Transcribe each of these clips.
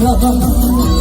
어?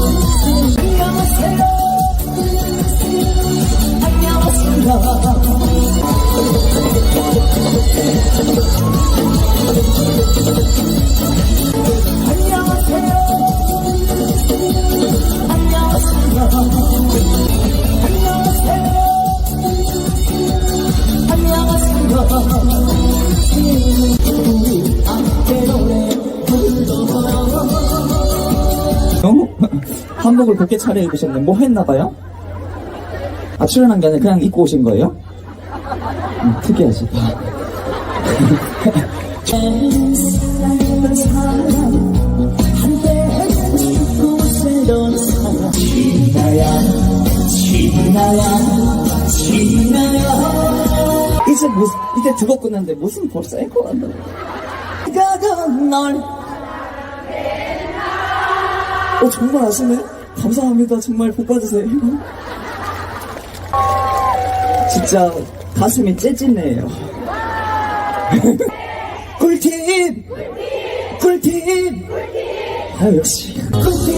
한복을 그렇게 차려입으셨네. 뭐 했나봐요? 아, 출연한 게 아니라 그냥 입고 오신 거예요? 음, 특이하시다. 이제 무슨, 이제 두 곡 끝났는데 무슨 벌써 앵커가 한다고. 가던 널 어, 정말 아시네? 감사합니다. 정말 복 받으세요. 진짜 가슴이 째지네요. 꿀팁! 꿀팁! 아, 역시. 꿀팁!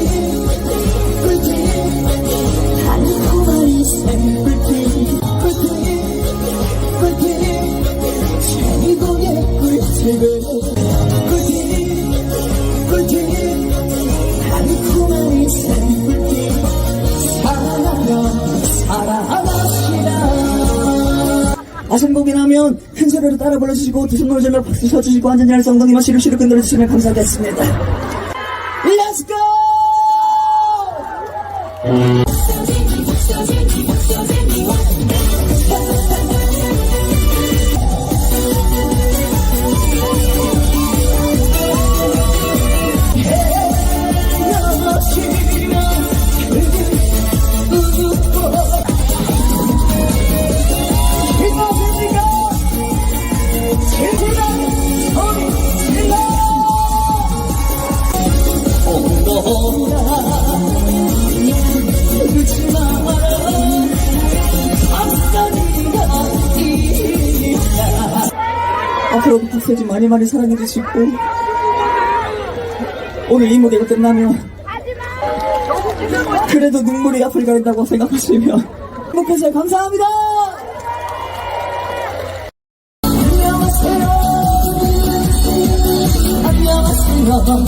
꿀팁! 꿀팁! 꿀팁! 꿀팁! 꿀팁! 아성곡이 나면 큰 소리로 따라 불러주시고 두 손으로 들며 박수 쳐주시고 할 엉덩이만 시룩시룩 흔들어주시면 감사하겠습니다 Let's go! 앞으로도 박세지 많이 많이 사랑해 주시고 오늘 이 무대가 끝나면 그래도 눈물이 앞을 가린다고 생각하시면 행복해서 감사합니다. 안녕하세요. 안녕하세요.